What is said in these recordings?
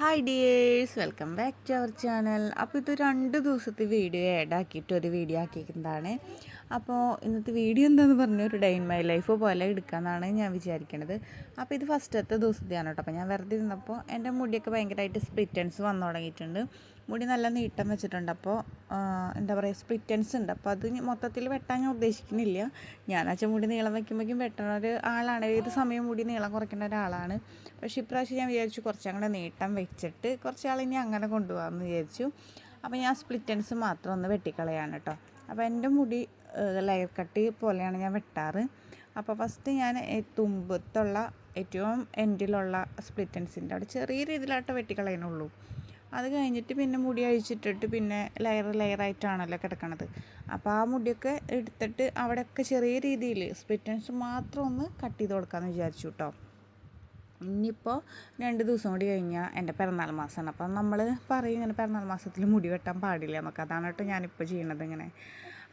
Hi dears welcome back to our channel അപ്പോൾ ഇത് രണ്ട് ദിവസത്തെ വീഡിയോ ആഡ് ആക്കിയിട്ട് ഒരു വീഡിയോ ആക്കിയിരിക്കുന്നതാണ് അപ്പോൾ ഇന്നത്തെ വീഡിയോ എന്താണെന്ന് പറഞ്ഞാൽ ഒരു ഡേ ഇൻ മൈ ലൈഫ് പോലെ എടുക്കാമെന്നാണ് ഞാൻ വിചാരിക്കണത്. അപ്പോൾ ഇത് ഫസ്റ്റത്തെ ദിവസത്തെയാണ് കേട്ടോ. അപ്പോൾ ഞാൻ വെറുതെ ഇരുന്നപ്പോൾ എന്റെ മുടിയൊക്കെ ഭയങ്കരമായിട്ട് സ്പ്ലിറ്റൻസ് വന്നു തുടങ്ങിയിട്ടുണ്ട്. മുടി നല്ല നീട്ടം വെച്ചിട്ടുണ്ട്. അപ്പോൾ എന്താ പറയുക സ്പ്ലിറ്റൻസ് ഉണ്ട്. അപ്പോൾ അത് മൊത്തത്തിൽ വെട്ടാൻ ഞാൻ ഉദ്ദേശിക്കുന്നില്ല. അച്ഛൻ മുടി നീളം വയ്ക്കുമ്പോഴേക്കും വെട്ടണ ഒരു ആളാണ്. ഏത് സമയം മുടി നീളം കുറയ്ക്കുന്ന ഒരാളാണ്. പക്ഷേ ഇപ്രാവശ്യം ഞാൻ വിചാരിച്ചു കുറച്ച് അങ്ങനെ നീട്ടം വെച്ചിട്ട് കുറച്ച് ആൾ ഇനി അങ്ങനെ കൊണ്ടുപോകാമെന്ന് വിചാരിച്ചു. അപ്പോൾ ഞാൻ സ്പ്ലിറ്റൻസ് മാത്രം ഒന്ന് വെട്ടിക്കളയാണ് കേട്ടോ. അപ്പോൾ എന്റെ മുടി ലെയർ കട്ട് പോലെയാണ് ഞാൻ വെട്ടാറ്. അപ്പോൾ ഫസ്റ്റ് ഞാൻ തുമ്പത്തുള്ള ഏറ്റവും എൻഡിലുള്ള സ്പ്ലിറ്റൻസിന്റെ അവിടെ ചെറിയ രീതിയിലായിട്ട് വെട്ടിക്കളയണുള്ളൂ അത് കഴിഞ്ഞിട്ട് പിന്നെ മുടി അഴിച്ചിട്ടിട്ട് പിന്നെ ലെയർ ലെയറായിട്ടാണല്ലോ കിടക്കണത്. അപ്പോൾ ആ മുടിയൊക്കെ എടുത്തിട്ട് അവിടെയൊക്കെ ചെറിയ രീതിയിൽ സ്പിറ്റൻസ് മാത്രം ഒന്ന് കട്ട് ചെയ്ത് കൊടുക്കാമെന്ന് വിചാരിച്ചു കേട്ടോ ഇനിയിപ്പോൾ രണ്ട് ദിവസം കൂടി കഴിഞ്ഞാൽ എന്റെ പിറന്നാൾ മാസമാണ് അപ്പം നമ്മൾ പറയും ഇങ്ങനെ പിറന്നാൾ മാസത്തിൽ മുടി വെട്ടാൻ പാടില്ല നമുക്ക് അതാണ് കേട്ടോ ഞാനിപ്പോൾ ചെയ്യണത് ഇങ്ങനെ.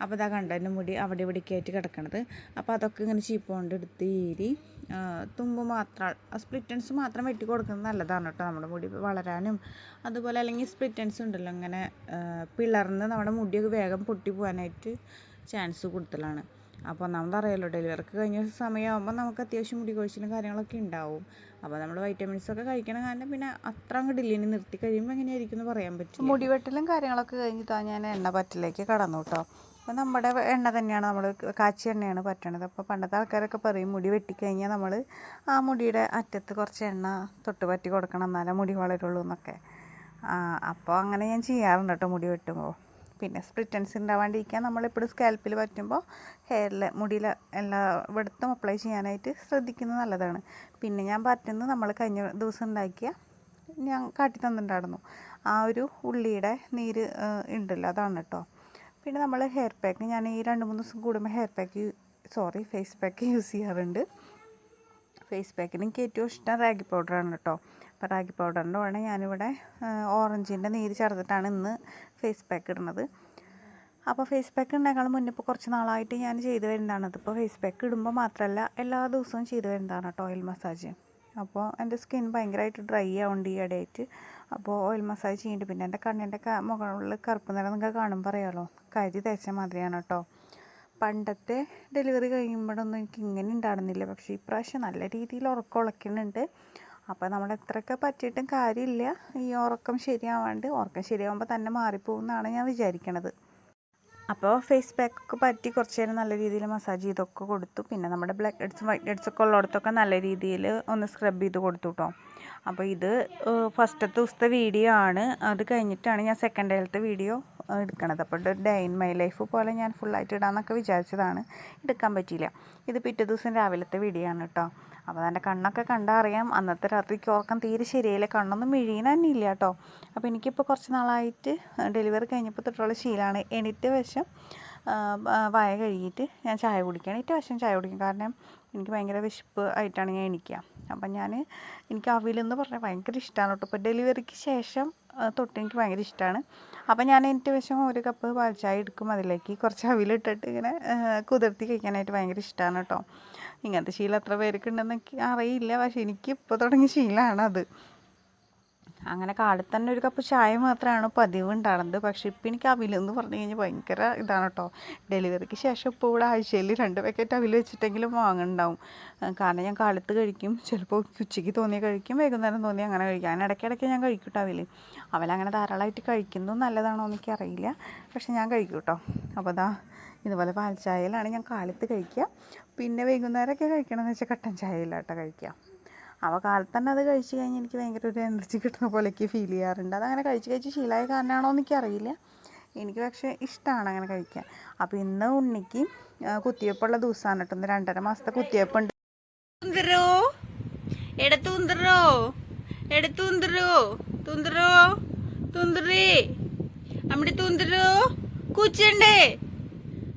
അപ്പോൾ ഇതാ കണ്ട മുടി അവിടെ ഇവിടേക്ക് കിടക്കണത്. അപ്പോൾ അതൊക്കെ ഇങ്ങനെ ചീപ്പ് കൊണ്ട് എടുത്ത് ഈരി തുമ്പ് മാത്രം സ്പ്ലിറ്റൻസ് മാത്രം വെട്ടി കൊടുക്കുന്നത് നല്ലതാണ് കേട്ടോ നമ്മുടെ മുടി വളരാനും. അതുപോലെ അല്ലെങ്കിൽ സ്പ്ലിറ്റൻസ് ഉണ്ടല്ലോ ഇങ്ങനെ പിളർന്ന് നമ്മുടെ മുടിയൊക്കെ വേഗം പൊട്ടി പോകാനായിട്ട് ചാൻസ് കൂടുതലാണ്. അപ്പോൾ നമ്മളറിയാലോ ഡെലിവറിക്ക് കഴിഞ്ഞ സമയമാകുമ്പോൾ നമുക്ക് അത്യാവശ്യം മുടി കൊഴിച്ചിലും കാര്യങ്ങളൊക്കെ ഉണ്ടാവും. അപ്പോൾ നമ്മൾ വൈറ്റമിൻസ് ഒക്കെ കഴിക്കണ കാരണം പിന്നെ അത്ര അങ്ങ് ഡില്ലിന് നിർത്തി കഴിയുമ്പോൾ എങ്ങനെയായിരിക്കും എന്ന് പറയാൻ പറ്റും മുടിവെട്ടലും കാര്യങ്ങളൊക്കെ കഴിഞ്ഞിട്ടാണ് ഞാൻ എണ്ണ പറ്റിലേക്ക് കടന്നു കേട്ടോ. അപ്പോൾ നമ്മുടെ എണ്ണ തന്നെയാണ് നമ്മൾ കാച്ചി എണ്ണയാണ് പറ്റണത്. അപ്പോൾ പണ്ടത്തെ ആൾക്കാരൊക്കെ പറയും മുടി വെട്ടിക്കഴിഞ്ഞാൽ നമ്മൾ ആ മുടിയുടെ അറ്റത്ത് കുറച്ച് എണ്ണ തൊട്ട് പറ്റി കൊടുക്കണം എന്നാലേ മുടി വളരുള്ളൂ എന്നൊക്കെ. അപ്പോൾ അങ്ങനെ ഞാൻ ചെയ്യാറുണ്ട് കേട്ടോ മുടി വെട്ടുമ്പോൾ. പിന്നെ സ്പ്രിറ്റൻസ് ഉണ്ടാവാണ്ടിരിക്കാൻ നമ്മളിപ്പോഴും സ്കാൽപ്പിൽ പറ്റുമ്പോൾ ഹെയറിൽ മുടിയിൽ എല്ലാ ഇവിടുത്തും അപ്ലൈ ചെയ്യാനായിട്ട് ശ്രദ്ധിക്കുന്നത് നല്ലതാണ്. പിന്നെ ഞാൻ പറ്റുന്നത് നമ്മൾ കഴിഞ്ഞ ദിവസം ഉണ്ടാക്കിയ ഞാൻ കാട്ടി തന്നിട്ടുണ്ടായിരുന്നു ആ ഒരു ഉള്ളിയുടെ നീര് ഉണ്ടല്ലോ അതാണ് കേട്ടോ. പിന്നെ നമ്മൾ ഹെയർ പാക്ക് ഞാൻ ഈ രണ്ട് മൂന്ന് ദിവസം കൂടുമ്പോൾ hair pack sorry face pack use ചെയ്യാറുണ്ട്. ഫേസ് പാക്കിന് എനിക്ക് ഏറ്റവും ഇഷ്ടം റാഗി പൗഡറാണ് കേട്ടോ അപ്പോൾ റാഗി പൗഡറിന്റെ കൂടെ ഞാനിവിടെ ഓറഞ്ചിന്റെ നീര് ചേർത്തിട്ടാണ് ഇന്ന് ഫേസ് പാക്ക് ഇടുന്നത്. അപ്പോൾ ഫേസ് പാക്ക് ഉണ്ടാക്കാൻ മുന്നേ ഇപ്പോൾ കുറച്ച് നാളായിട്ട് ഞാൻ ചെയ്തു വരുന്നതാണ്. അതിപ്പോൾ ഫേസ് പാക്ക് ഇടുമ്പോൾ മാത്രമല്ല എല്ലാ ദിവസവും ചെയ്തു വരുന്നതാണ് കേട്ടോ ഓയിൽ മസാജ് അപ്പോൾ എന്റെ സ്കിൻ ഭയങ്കരമായിട്ട് ഡ്രൈ ആവുന്നുണ്ട് ഈ ഇടയായിട്ട്. അപ്പോൾ ഓയിൽ മസാജ് ചെയ്യുന്നുണ്ട് പിന്നെ എന്റെ കണ്ണിന്റെ മുകളിൽ കറുപ്പ് നിറം നിങ്ങൾക്ക് കാണുമ്പോൾ അറിയാമല്ലോ കരി തേച്ച മാതിരിയാണ് കേട്ടോ. പണ്ടത്തെ ഡെലിവറി കഴിയുമ്പോഴൊന്നും എനിക്ക് ഇങ്ങനെ ഉണ്ടായിരുന്നില്ല. പക്ഷേ ഇപ്രാവശ്യം നല്ല രീതിയിൽ ഉറക്കം ഉളയ്ക്കുന്നുണ്ട്. അപ്പോൾ നമ്മൾ എത്രയൊക്കെ പറ്റിയിട്ടും കാര്യമില്ല. ഈ ഉറക്കം ശരിയാവാണ്ട് ഉറക്കം ശരിയാവുമ്പോൾ തന്നെ മാറിപ്പോകുമെന്നാണ് ഞാൻ വിചാരിക്കണത്. അപ്പോൾ ഫേസ് പാക്കൊക്കെ പറ്റി കുറച്ച് നേരം നല്ല രീതിയിൽ മസാജ് ചെയ്തൊക്കെ കൊടുത്തു. പിന്നെ നമ്മുടെ ബ്ലാക്ക് ഹെഡ്സും വൈറ്റ് ഹെഡ്സൊക്കെ ഉള്ളിടത്തൊക്കെ നല്ല രീതിയിൽ ഒന്ന് സ്ക്രബ് ചെയ്ത് കൊടുത്തു കേട്ടോ അപ്പോൾ ഇത് ഫസ്റ്റത്തെ ദിവസത്തെ വീഡിയോ ആണ്. അത് കഴിഞ്ഞിട്ടാണ് ഞാൻ സെക്കൻഡ് ഡേയിലത്തെ വീഡിയോ എടുക്കണത്. അപ്പോൾ ഡേ ഇൻ മൈ ലൈഫ് പോലെ ഞാൻ ഫുള്ളായിട്ട് ഇടാമെന്നൊക്കെ വിചാരിച്ചതാണ്. എടുക്കാൻ പറ്റിയില്ല. ഇത് പിറ്റേ ദിവസം രാവിലത്തെ വീഡിയോ ആണ് കേട്ടോ അപ്പോൾ എന്റെ കണ്ണൊക്കെ കണ്ടാൽ അറിയാം അന്നത്തെ രാത്രിക്ക് ഉറക്കം തീരെ ശരിയായില്ല. കണ്ണൊന്നും മിഴിയുന്ന തന്നെ ഇല്ല കേട്ടോ. അപ്പോൾ എനിക്കിപ്പോൾ കുറച്ച് നാളായിട്ട് ഡെലിവറി കഴിഞ്ഞപ്പോൾ തൊട്ടുള്ള ശീലമാണ് എണീറ്റ് വശം വായ കഴുകിയിട്ട് ഞാൻ ചായ കുടിക്കുകയാണ് എണീറ്റ് വശം ചായ കുടിക്കും. കാരണം എനിക്ക് ഭയങ്കര വിശപ്പ് ആയിട്ടാണ് ഞാൻ എണീക്കുക അപ്പം ഞാൻ എനിക്ക് അവിലെന്ന് പറഞ്ഞാൽ ഭയങ്കര ഇഷ്ടമാണ് കേട്ടോ. ഇപ്പോൾ ഡെലിവറിക്ക് ശേഷം തൊട്ട് എനിക്ക് ഭയങ്കര ഇഷ്ടമാണ് അപ്പം ഞാൻ എന്റെ വശം ഒരു കപ്പ് പാൽച്ചായ എടുക്കും അതിലേക്ക്. കുറച്ച് അവിലിട്ടിട്ട് ഇങ്ങനെ കുതിർത്തി കഴിക്കാനായിട്ട് ഭയങ്കര ഇഷ്ടമാണ് കേട്ടോ ഇങ്ങനത്തെ ശീലം എത്ര പേർക്ക് ഉണ്ടെന്നൊക്കെ അറിയില്ല. പക്ഷേ എനിക്ക് ഇപ്പോൾ തുടങ്ങിയ ശീലമാണ് അത് അങ്ങനെ കാലത്ത് തന്നെ ഒരു കപ്പ് ചായ മാത്രമാണ് പതിവ് ഉണ്ടാകുന്നത് പക്ഷേ ഇപ്പം എനിക്ക് അവിലെന്ന് പറഞ്ഞു കഴിഞ്ഞാൽ ഭയങ്കര ഇതാണ് കേട്ടോ. ഡെലിവറിക്ക് ശേഷം ഇപ്പോൾ ഇവിടെ ആഴ്ചയിൽ രണ്ട് പാക്കറ്റ് അവിൽ വെച്ചിട്ടെങ്കിലും വാങ്ങുന്നുണ്ടാവും. കാരണം ഞാൻ കാലത്ത് കഴിക്കും. ചിലപ്പോൾ ഉച്ചയ്ക്ക് തോന്നിയാൽ കഴിക്കും വൈകുന്നേരം തോന്നി അങ്ങനെ കഴിക്കും. അങ്ങനെ ഇടയ്ക്കിടയ്ക്ക് ഞാൻ കഴിക്കും കേട്ടോ അവിൽ. അവലങ്ങനെ ധാരാളമായിട്ട് കഴിക്കുന്നത് നല്ലതാണോ എന്നൊക്കെ എനിക്കറിയില്ല പക്ഷേ ഞാൻ കഴിക്കും കേട്ടോ. അപ്പോൾ അതാ ഇതുപോലെ പാൽ ചായയിലാണ് ഞാൻ കാലത്ത് കഴിക്കുക. പിന്നെ വൈകുന്നേരമൊക്കെ കഴിക്കണമെന്ന് വെച്ചാൽ കട്ടൻ ചായയിലാട്ടോ കഴിക്കുക. അപ്പോൾ കാലത്ത് തന്നെ അത് കഴിച്ച് കഴിഞ്ഞ് എനിക്ക് ഭയങ്കര ഒരു എനർജി കിട്ടുന്ന പോലെയൊക്കെ ഫീൽ ചെയ്യാറുണ്ട്. അതങ്ങനെ കഴിച്ച് കഴിച്ച് ശീലമായ കാരണമാണോ എനിക്കറിയില്ല. എനിക്ക് പക്ഷേ ഇഷ്ടമാണ് അങ്ങനെ കഴിക്കാൻ. അപ്പോൾ ഇന്ന് ഉണ്ണിക്ക് കുത്തിവെപ്പുള്ള ദിവസമാണ് കേട്ടോ. ഇന്ന് രണ്ടര മാസത്തെ കുത്തിവെപ്പുണ്ട്. തുന്തരോ?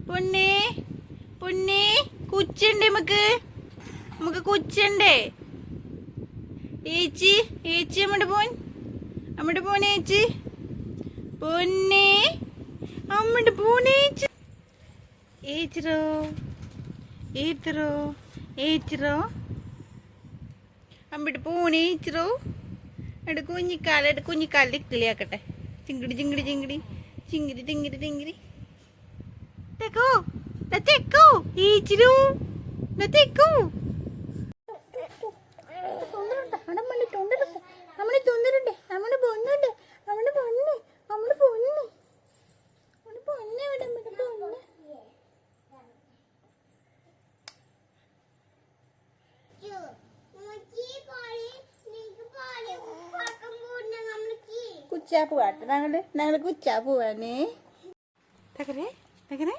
പൊന്നെ? പൊന്നെ? കുച്ചണ്ടേ നമുക്ക്? നമുക്ക് കുച്ചണ്ടേ? ഏച്ചി ഏച്ചി അമ്മയുടെ പോൻ അമ്മയുടെ പോൻ ഏച്ചി. പൊന്നെ. അമ്മയുടെ പൂനേച്ചി ഏച്ചിറോ? ഏത്തിറോ ഏച്ചിറോ? അമ്മയുടെ പോൻ ഏച്ചിരോ എടു കുഞ്ഞിക്കാല എടു കുഞ്ഞിക്കാലിൽ കിളിയാക്കട്ടെ ചിങ്കിടി ചിങ്കിടി ചിങ്കിടി. ചിങ്കിരി ചിങ്കിടി ചിങ്കിടി. തെക്കോ. തെക്കോ. ഏച്ചിരൂ തെക്കോ. നമ്മുടെ തിന്നിട്ടുണ്ട്. നമ്മുടെ പൊന്നുണ്ട്. നമ്മുടെ പൊന്ന്. നമ്മുടെ പൊന്ന്. കുച്ചാപ്പ് പാട്ട്. ഞങ്ങൾ ഞങ്ങൾ കുച്ചാപ്പ് പോവാനേ തകരേ തകരേ.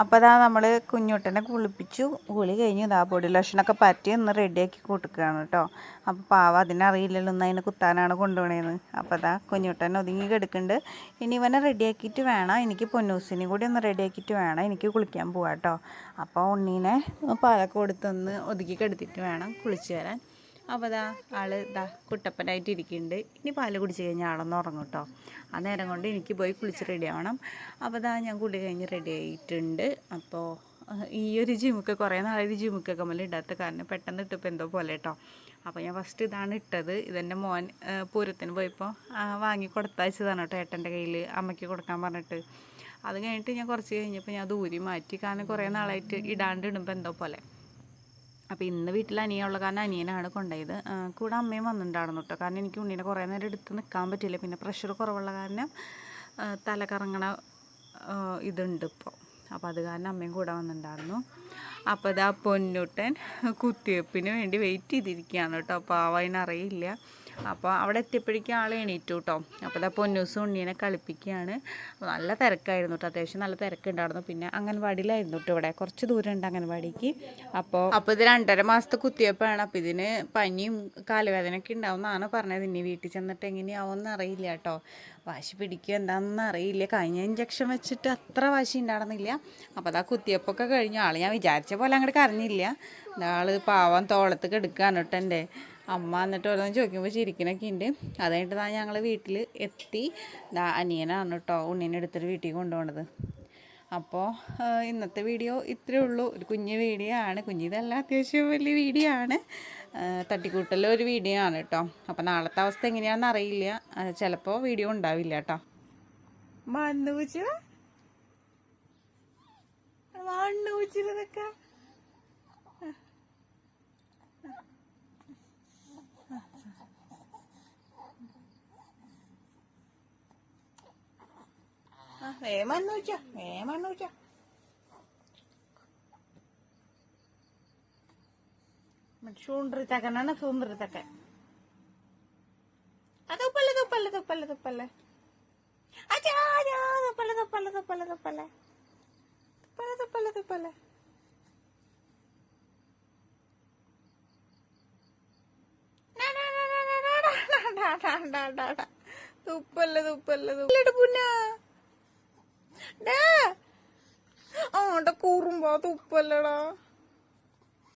അപ്പോൾ അതാ നമ്മൾ കുഞ്ഞുട്ടനെ കുളിപ്പിച്ചു. കുളി കഴിഞ്ഞു. ഇതാ ബോഡി ലോഷനൊക്കെ പറ്റി ഒന്ന് റെഡിയാക്കി കൊടുക്കുകയാണ് കേട്ടോ. അപ്പോൾ പാവ അതിനറിയില്ലല്ലോ ഒന്ന് അതിനെ കുത്താനാണ് കൊണ്ടുപോണേന്ന്. അപ്പോൾ അതാ കുഞ്ഞുട്ടൻ ഒതുങ്ങി കിടക്കുന്നുണ്ട് ഇനി ഇവനെ റെഡിയാക്കിയിട്ട് വേണം. എനിക്ക് പൊന്നൂസിനെ കൂടി ഒന്ന് റെഡിയാക്കിയിട്ട് വേണം. എനിക്ക് കുളിക്കാൻ പോവാം കേട്ടോ. അപ്പോൾ ഉണ്ണീനെ പാലൊക്കെ കൊടുത്തൊന്ന് ഒതുക്കി കെടുത്തിട്ട് വേണം കുളിച്ച് വരാൻ. അപ്പോൾ ദാ ആൾ ദാ കുട്ടപ്പനായിട്ട് ഇരിക്കുന്നുണ്ട്. ഇനി പാൽ കുടിച്ച് കഴിഞ്ഞാൽ ആളൊന്ന് ഉറങ്ങും കേട്ടോ ആ നേരം കൊണ്ട് എനിക്ക് പോയി കുളിച്ച് റെഡി ആവണം. അപ്പോൾ ദാ ഞാൻ കുളി കഴിഞ്ഞ് റെഡി ആയിട്ടുണ്ട്. അപ്പോൾ ഈ ഒരു ജിമുക്ക് കുറേ നാളൊരു ജിമുക്കൊക്കെ നമ്മൾ ഇടാത്ത കാരണം പെട്ടെന്ന് ഇട്ടപ്പോൾ എന്തോ പോലെ കേട്ടോ അപ്പോൾ ഞാൻ ഫസ്റ്റ് ഇതാണ് ഇട്ടത്. ഇതെന്റെ മോൻ പൂരത്തിന് പോയപ്പോൾ വാങ്ങി കൊടുത്തയച്ചതാണ് കേട്ടോ ഏട്ടന്റെ കയ്യിൽ അമ്മയ്ക്ക് കൊടുക്കാൻ പറഞ്ഞിട്ട്. അത് കഴിഞ്ഞിട്ട് ഞാൻ കുറച്ച് കഴിഞ്ഞപ്പോൾ ഞാൻ ദൂരി മാറ്റി. കാരണം കുറേ നാളായിട്ട് ഇടാണ്ട് ഇടുമ്പോൾ എന്തോ പോലെ. അപ്പോൾ ഇന്ന് വീട്ടിൽ അനിയുള്ള കാരണം അനിയനാണ് കൊണ്ടുപോയത്. ആ, കൂടെ അമ്മയും വന്നിട്ടുണ്ടായിരുന്നു കേട്ടോ കാരണം എനിക്ക് ഉണ്ണീനെ കുറേ നേരം എടുത്ത് നിൽക്കാൻ പറ്റില്ല പിന്നെ പ്രഷർ കുറവുള്ള കാരണം തലകറങ്ങണ തല കറങ്ങണ ഇതുണ്ട് ഇപ്പോൾ അപ്പോൾ അത് കാരണം അമ്മയും കൂടെ വന്നിട്ടുണ്ടായിരുന്നു. അപ്പോൾ ഇതാ പൊന്നൂട്ടൻ കുത്തിവെപ്പിന് വേണ്ടി വെയിറ്റ് ചെയ്തിരിക്കുകയാണ് കേട്ടോ അപ്പോൾ അതിനറിയില്ല അപ്പോൾ അവിടെ എത്തിയപ്പോഴേക്കും ആൾ എണീറ്റു കേട്ടോ അപ്പോൾ ഇതാ പൊന്നൂസും ഉണ്ണീനെ കളിപ്പിക്കുകയാണ് നല്ല തിരക്കായിരുന്നു കേട്ടോ അത്യാവശ്യം നല്ല തിരക്കുണ്ടായിരുന്നു. പിന്നെ അംഗൻവാടിയിലായിരുന്നു കേട്ടോ ഇവിടെ. കുറച്ച് ദൂരം ഉണ്ട് അംഗൻവാടിക്ക്. അപ്പോൾ അപ്പോൾ ഇത് രണ്ടര മാസത്തെ കുത്തിയപ്പോഴാണ് അപ്പോൾ ഇതിന് പനിയും കാലുവേദനയൊക്കെ ഉണ്ടാവുമെന്നാണ് പറഞ്ഞത്. ഇനി വീട്ടിൽ ചെന്നിട്ട് എങ്ങനെയാവുമെന്ന് അറിയില്ല കേട്ടോ വാശി പിടിക്കുക എന്താണെന്ന് അറിയില്ല. കഴിഞ്ഞ ഇഞ്ചക്ഷൻ വെച്ചിട്ട് അത്ര വാശി ഉണ്ടായിരുന്നില്ല. അപ്പോൾ അതാ കുത്തിയപ്പൊക്കെ കഴിഞ്ഞു. ആൾ ഞാൻ വിചാരിച്ച പോലെ അങ്ങോട്ട് കരഞ്ഞില്ല. ആൾ പാവം തോളത്ത് കെടുക്കുകയാണ് കേട്ടോ എന്റെ അമ്മ എന്നിട്ട് ഓരോന്ന് ചോദിക്കുമ്പോൾ ചിരിക്കണൊക്കെ ഉണ്ട് അത് കഴിഞ്ഞിട്ട് ഞങ്ങൾ വീട്ടിൽ എത്തി. ദാ അനിയനാണ് കേട്ടോ ഉണ്ണീനെ എടുത്തിട്ട് വീട്ടിൽ കൊണ്ടുപോണത്. അപ്പോൾ ഇന്നത്തെ വീഡിയോ ഇത്രയേ ഉള്ളൂ. ഒരു കുഞ്ഞ് വീഡിയോ ആണ്. കുഞ്ഞിതല്ല അത്യാവശ്യം വലിയ വീഡിയോ ആണ്. തട്ടിക്കൂട്ടൽ ഒരു വീഡിയോ ആണ് കേട്ടോ അപ്പോൾ നാളത്തെ അവസ്ഥ എങ്ങനെയാണെന്ന് അറിയില്ല. ചിലപ്പോൾ വീഡിയോ ഉണ്ടാവില്ല കേട്ടോ മണ്ണൂച്ച മണ്ണൂച്ചിലതൊക്കെ വേമെന്ന് വെച്ചാ വേമെന്ന് വെച്ചാ ಸೂಂಡ್ರಿ ತಕ ನನ್ನ ಸೂಂಡ್ರಿ ತಕ ಅದು ಪಲ್ಲೆ ತುಪ್ಪಲ್ಲೆ ತುಪ್ಪಲ್ಲೆ ತುಪ್ಪಲ್ಲೆ ಅಜ್ಜ ತುಪ್ಪಲ್ಲೆ ತುಪ್ಪಲ್ಲೆ ತುಪ್ಪಲ್ಲೆ ತುಪ್ಪಲ್ಲೆ ತುಪ್ಪಲ್ಲೆ ತುಪ್ಪಲ್ಲೆ ತುಪ್ಪಲ್ಲೆ തുപ്പല്ല തുപ്പല്ല തുപ്പല്ലിട്ട് പുന്നാ ഡാ ഓണ്ട കൂറുമ്പോ തുപ്പല്ലടാ